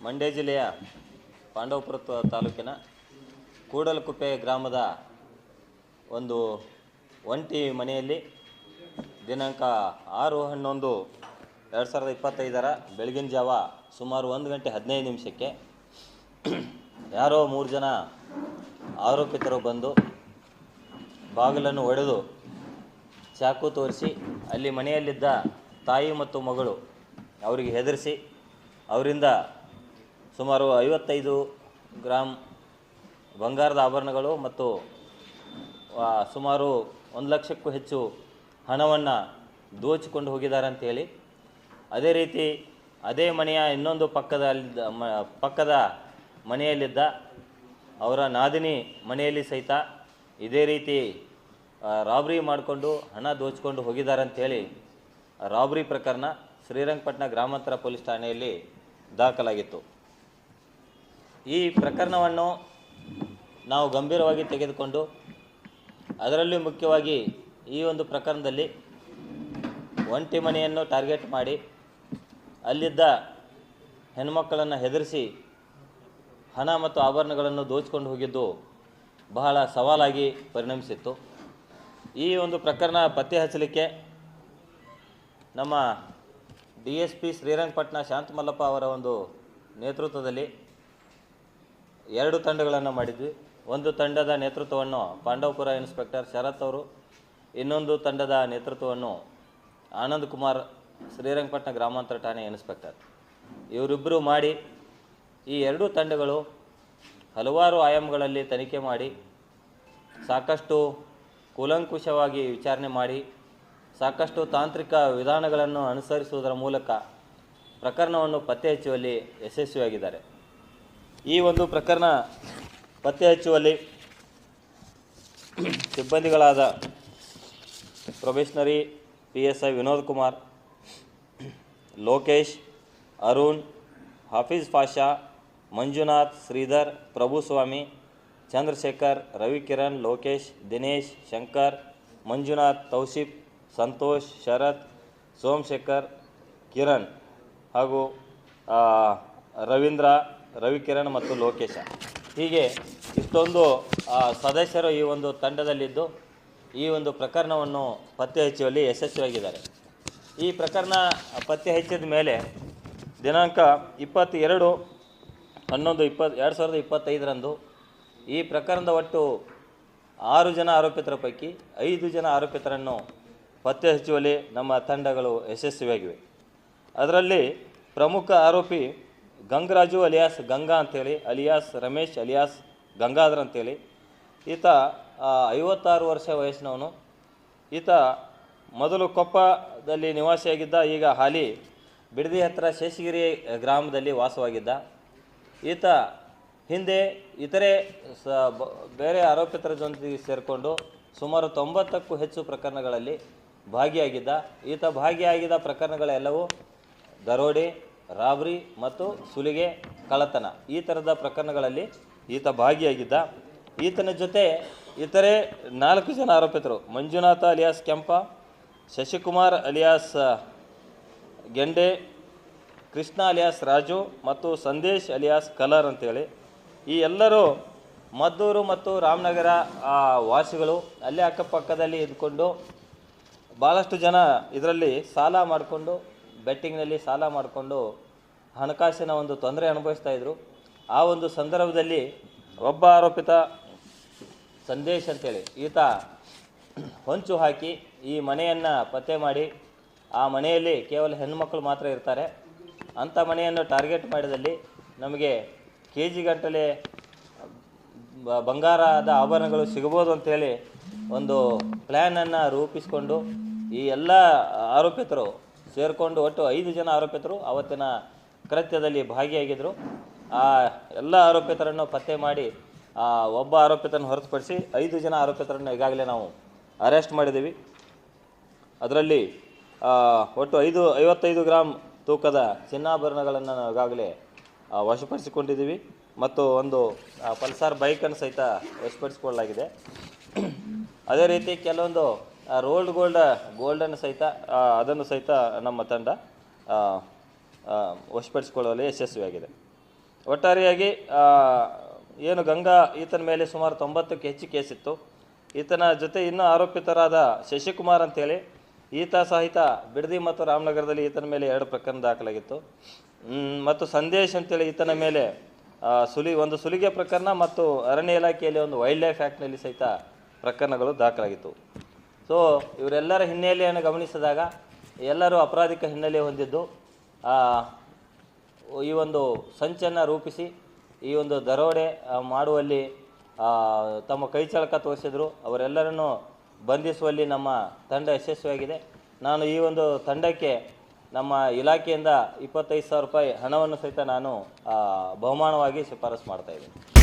ಮಂಡ್ಯ ಜಿಲ್ಲೆಯ ಪಾಂಡವಪುರ ತಾಲೂಕಿನ ಕೂಡಲಕುಪ್ಪೆ ಗ್ರಾಮದ ಒಂದು ಒಂಟಿ ಮನೆಯಲ್ಲಿ ದಿನಾಂಕ ಆರು ಹನ್ನೊಂದು ಎರಡು ಸಾವಿರದ ಇಪ್ಪತ್ತೈದರ ಬೆಳಗಿನ ಜಾವ ಸುಮಾರು ಒಂದು ಗಂಟೆ ಹದಿನೈದು ನಿಮಿಷಕ್ಕೆ ಯಾರೋ ಮೂರು ಜನ ಆರೋಪಿತರು ಬಂದು ಬಾಗಿಲನ್ನು ಒಡೆದು ಚಾಕು ತೋರಿಸಿ ಅಲ್ಲಿ ಮನೆಯಲ್ಲಿದ್ದ ತಾಯಿ ಮತ್ತು ಮಗಳು ಅವರಿಗೆ ಹೆದರಿಸಿ ಅವರಿಂದ ಸುಮಾರು ಐವತ್ತೈದು ಗ್ರಾಮ್ ಬಂಗಾರದ ಆಭರಣಗಳು ಮತ್ತು ಸುಮಾರು ಒಂದು ಲಕ್ಷಕ್ಕೂ ಹೆಚ್ಚು ಹಣವನ್ನು ದೋಚಿಕೊಂಡು ಹೋಗಿದ್ದಾರೆ ಅಂತೇಳಿ ಅದೇ ರೀತಿ ಅದೇ ಮನೆಯ ಇನ್ನೊಂದು ಪಕ್ಕದಲ್ಲಿದ್ದ ಮ, ಪಕ್ಕದ ಮನೆಯಲ್ಲಿದ್ದ ಅವರ ನಾದಿನಿ ಮನೆಯಲ್ಲಿ ಸಹಿತ ಇದೇ ರೀತಿ ರಾಬ್ರಿ ಮಾಡಿಕೊಂಡು ಹಣ ದೋಚಿಕೊಂಡು ಹೋಗಿದ್ದಾರೆ ಅಂತೇಳಿ ರಾಬ್ರಿ ಪ್ರಕರಣ ಶ್ರೀರಂಗಪಟ್ಟಣ ಗ್ರಾಮಾಂತರ ಪೊಲೀಸ್ ಠಾಣೆಯಲ್ಲಿ ದಾಖಲಾಗಿತ್ತು. ಈ ಪ್ರಕರಣವನ್ನು ನಾವು ಗಂಭೀರವಾಗಿ ತೆಗೆದುಕೊಂಡು ಅದರಲ್ಲೂ ಮುಖ್ಯವಾಗಿ ಈ ಒಂದು ಪ್ರಕರಣದಲ್ಲಿ ಒಂಟಿ ಮನೆಯನ್ನು ಟಾರ್ಗೆಟ್ ಮಾಡಿ ಅಲ್ಲಿದ್ದ ಹೆಣ್ಮಕ್ಕಳನ್ನು ಹೆದರಿಸಿ ಹಣ ಮತ್ತು ಆಭರಣಗಳನ್ನು ದೋಚಿಕೊಂಡು ಹೋಗಿದ್ದು ಬಹಳ ಸವಾಲಾಗಿ ಪರಿಣಮಿಸಿತ್ತು. ಈ ಒಂದು ಪ್ರಕರಣ ಪತ್ತೆ ಹಚ್ಚಲಿಕ್ಕೆ ನಮ್ಮ D S P Srirangapatna Shanthamallappa ಅವರ ಒಂದು ನೇತೃತ್ವದಲ್ಲಿ ಎರಡು ತಂಡಗಳನ್ನು ಮಾಡಿದ್ವಿ. ಒಂದು ತಂಡದ ನೇತೃತ್ವವನ್ನು ಪಾಂಡವಪುರ ಇನ್ಸ್ಪೆಕ್ಟರ್ ಶರತ್ ಅವರು, ಇನ್ನೊಂದು ತಂಡದ ನೇತೃತ್ವವನ್ನು ಆನಂದ್ ಕುಮಾರ್ ಶ್ರೀರಂಗಪಟ್ಟಣ ಗ್ರಾಮಾಂತರ ಠಾಣೆ ಇನ್ಸ್ಪೆಕ್ಟರ್. ಇವರಿಬ್ಬರು ಮಾಡಿ ಈ ಎರಡೂ ತಂಡಗಳು ಹಲವಾರು ಆಯಾಮಗಳಲ್ಲಿ ತನಿಖೆ ಮಾಡಿ, ಸಾಕಷ್ಟು ಕೂಲಂಕುಷವಾಗಿ ವಿಚಾರಣೆ ಮಾಡಿ, ಸಾಕಷ್ಟು ತಾಂತ್ರಿಕ ವಿಧಾನಗಳನ್ನು ಅನುಸರಿಸುವುದರ ಮೂಲಕ ಪ್ರಕರಣವನ್ನು ಪತ್ತೆ ಹಚ್ಚುವಲ್ಲಿ ಯಶಸ್ವಿಯಾಗಿದ್ದಾರೆ. ಈ ಒಂದು ಪ್ರಕರಣ ಪತ್ತೆ ಹಚ್ಚುವಲ್ಲಿ ಸಿಬ್ಬಂದಿಗಳಾದ probationary P S I Vinod Kumar, Lokesh, Arun, Hafeez Pasha, Manjunath, Sridhar, Prabhuswamy, Chandrashekar, Ravikiran, Lokesh, Dinesh, Shankar, Manjunath Tausif Santosh, Sharath, Somashekar, Kiran ಹಾಗೂ ರವೀಂದ್ರ ರವಿಕಿರಣ್ ಮತ್ತು ಲೋಕೇಶ. ಹೀಗೆ ಇಷ್ಟೊಂದು ಸದಸ್ಯರು ಈ ಒಂದು ತಂಡದಲ್ಲಿದ್ದು, ಈ ಒಂದು ಪ್ರಕರಣವನ್ನು ಪತ್ತೆ ಹಚ್ಚುವಲ್ಲಿ ಯಶಸ್ವಿಯಾಗಿದ್ದಾರೆ. ಈ ಪ್ರಕರಣ ಪತ್ತೆ ಹಚ್ಚಿದ ಮೇಲೆ ದಿನಾಂಕ ಇಪ್ಪತ್ತೆರಡು, ಹನ್ನೊಂದು, ಇಪ್ಪತ್ತು, ಎರಡು ಸಾವಿರದ ಇಪ್ಪತ್ತೈದರಂದು ಈ ಪ್ರಕರಣದ ಒಟ್ಟು ಆರು ಜನ ಆರೋಪಿತರ ಪೈಕಿ ಐದು ಜನ ಆರೋಪಿತರನ್ನು ಪತ್ತೆ ಹಚ್ಚುವಲ್ಲಿ ನಮ್ಮ ತಂಡಗಳು ಯಶಸ್ವಿಯಾಗಿವೆ. ಅದರಲ್ಲಿ ಪ್ರಮುಖ ಆರೋಪಿ ಗಂಗರಾಜು ಅಲಿಯಾಸ್ ಗಂಗಾ ಅಂತೇಳಿ, ಅಲಿಯಾಸ್ ರಮೇಶ್, ಅಲಿಯಾಸ್ ಗಂಗಾಧರ್ ಅಂತೇಳಿ. ಈತ ಐವತ್ತಾರು ವರ್ಷ ವಯಸ್ಸಿನವನು. ಈತ ಮೊದಲು ಕೊಪ್ಪದಲ್ಲಿ ನಿವಾಸಿಯಾಗಿದ್ದ, ಈಗ ಹಾಲಿ ಬಿಡದಿ ಹತ್ತಿರ ಶೇಷಗಿರಿ ಗ್ರಾಮದಲ್ಲಿ ವಾಸವಾಗಿದ್ದ. ಈತ ಹಿಂದೆ ಇತರೆ ಸ ಬೇರೆ ಆರೋಪಿತರ ಜೊತೆಗೆ ಸೇರಿಕೊಂಡು ಸುಮಾರು ತೊಂಬತ್ತಕ್ಕೂ ಹೆಚ್ಚು ಪ್ರಕರಣಗಳಲ್ಲಿ ಭಾಗಿಯಾಗಿದ್ದ. ಈತ ಭಾಗಿಯಾಗಿದ್ದ ಪ್ರಕರಣಗಳೆಲ್ಲವೂ ದರೋಡೆ ರಾಬ್ರಿ ಮತ್ತು ಸುಲಿಗೆ ಕಳ್ಳತನ ಈ ಥರದ ಪ್ರಕರಣಗಳಲ್ಲಿ ಈತ ಭಾಗಿಯಾಗಿದ್ದ. ಈತನ ಜೊತೆ ಇತರೆ ನಾಲ್ಕು ಜನ ಆರೋಪಿತರು, Manjunatha alias Kempa, Shashikumar alias Gende, Krishna alias Raju ಮತ್ತು ಸಂದೇಶ್ ಅಲಿಯಾಸ್ ಕಲರ್ ಅಂತೇಳಿ. ಈ ಎಲ್ಲರೂ ಮದ್ದೂರು ಮತ್ತು ರಾಮನಗರ ವಾಸಿಗಳು ಅಲ್ಲೇ ಅಕ್ಕಪಕ್ಕದಲ್ಲಿ ಇದ್ಕೊಂಡು ಭಾಳಷ್ಟು ಜನ ಇದರಲ್ಲಿ ಸಾಲ ಮಾಡಿಕೊಂಡು ಬೆಟ್ಟಿಂಗ್ನಲ್ಲಿ ಸಾಲ ಮಾಡಿಕೊಂಡು ಹಣಕಾಸಿನ ಒಂದು ತೊಂದರೆ ಅನುಭವಿಸ್ತಾ ಇದ್ದರು ಆ ಒಂದು ಸಂದರ್ಭದಲ್ಲಿ ಒಬ್ಬ ಆರೋಪಿತ ಸಂದೇಶ್ ಅಂತೇಳಿ, ಈತ ಹೊಂಚು ಹಾಕಿ ಈ ಮನೆಯನ್ನು ಪತ್ತೆ ಮಾಡಿ, ಆ ಮನೆಯಲ್ಲಿ ಕೇವಲ ಹೆಣ್ಣುಮಕ್ಕಳು ಮಾತ್ರ ಇರ್ತಾರೆ. ಅಂಥ ಮನೆಯನ್ನು ಟಾರ್ಗೆಟ್ ಮಾಡಿದಲ್ಲಿ ನಮಗೆ ಕೆ ಜಿ ಗಟ್ಟಲೆ ಬ- ಬಂಗಾರದ ಆಭರಣಗಳು ಸಿಗ್ಬೋದು ಅಂತೇಳಿ ಒಂದು ಪ್ಲ್ಯಾನನ್ನು ರೂಪಿಸಿಕೊಂಡು ಈ ಎಲ್ಲ ಆರೋಪಿತರು ಸೇರಿಕೊಂಡು ಒಟ್ಟು ಐದು ಜನ ಆರೋಪಿತರು ಅವತ್ತಿನ ಕೃತ್ಯದಲ್ಲಿ ಭಾಗಿಯಾಗಿದ್ದರು ಆ ಎಲ್ಲ ಆರೋಪಿತರನ್ನು ಪತ್ತೆ ಮಾಡಿ ಒಬ್ಬ ಆರೋಪಿತನ ಹೊರತುಪಡಿಸಿ ಐದು ಜನ ಆರೋಪಿತರನ್ನು ಈಗಾಗಲೇ ನಾವು ಅರೆಸ್ಟ್ ಮಾಡಿದ್ದೀವಿ. ಅದರಲ್ಲಿ ಒಟ್ಟು ಐದು, ಐವತ್ತೈದು ಗ್ರಾಮ್ ತೂಕದ ಚಿನ್ನಾಭರಣಗಳನ್ನು ನಾವು ಈಗಾಗಲೇ ವಶಪಡಿಸಿಕೊಂಡಿದ್ದೀವಿ. ಮತ್ತು ಒಂದು ಪಲ್ಸಾರ್ ಬೈಕನ್ನು ಸಹಿತ ವಶಪಡಿಸಿಕೊಳ್ಳಲಾಗಿದೆ. ಅದೇ ರೀತಿ ಕೆಲವೊಂದು ರೋಲ್ಡ್ ಗೋಲ್ಡ್, ಗೋಲ್ಡನ್ನು ಸಹಿತ ಅದನ್ನು ಸಹಿತ ನಮ್ಮ ತಂಡ ವಶಪಡಿಸಿಕೊಳ್ಳುವಲ್ಲಿ ಯಶಸ್ವಿಯಾಗಿದೆ. ಒಟ್ಟಾರೆಯಾಗಿ ಏನು ಗಂಗಾ ಈತನ ಮೇಲೆ ಸುಮಾರು ತೊಂಬತ್ತಕ್ಕೆ ಹೆಚ್ಚು ಕೇಸಿತ್ತು. ಈತನ ಜೊತೆ ಇನ್ನೂ ಆರೋಪಿತರಾದ ಶಶಿಕುಮಾರ್ ಅಂತೇಳಿ, ಈತ ಸಹಿತ ಬಿಡದಿ ಮತ್ತು ರಾಮನಗರದಲ್ಲಿ ಈತನ ಮೇಲೆ ಎರಡು ಪ್ರಕರಣ ದಾಖಲಾಗಿತ್ತು. ಮತ್ತು ಸಂದೇಶ್ ಅಂತೇಳಿ ಈತನ ಮೇಲೆ ಸುಲಿ, ಒಂದು ಸುಲಿಗೆ ಪ್ರಕರಣ ಮತ್ತು ಅರಣ್ಯ ಇಲಾಖೆಯಲ್ಲಿ ಒಂದು ವೈಲ್ಡ್ ಲೈಫ್ ಆ್ಯಕ್ಟ್ನಲ್ಲಿ ಸಹಿತ ಪ್ರಕರಣಗಳು ದಾಖಲಾಗಿತ್ತು. ಸೊ ಇವರೆಲ್ಲರ ಹಿನ್ನೆಲೆಯನ್ನು ಗಮನಿಸಿದಾಗ ಎಲ್ಲರೂ ಅಪರಾಧಿಕ ಹಿನ್ನೆಲೆ ಹೊಂದಿದ್ದು ಈ ಒಂದು ಸಂಚನ್ನು ರೂಪಿಸಿ, ಈ ಒಂದು ದರೋಡೆ ಮಾಡುವಲ್ಲಿ ತಮ್ಮ ಕೈಚಳಕ ತೋರಿಸಿದರು. ಅವರೆಲ್ಲರನ್ನು ಬಂಧಿಸುವಲ್ಲಿ ನಮ್ಮ ತಂಡ ಯಶಸ್ವಿಯಾಗಿದೆ. ನಾನು ಈ ಒಂದು ತಂಡಕ್ಕೆ ನಮ್ಮ ಇಲಾಖೆಯಿಂದ ಇಪ್ಪತ್ತೈದು ಸಾವಿರ ರೂಪಾಯಿ ಹಣವನ್ನು ಸಹಿತ ನಾನು ಬಹುಮಾನವಾಗಿ ಶಿಫಾರಸು ಮಾಡ್ತಾ ಇದ್ದೀನಿ.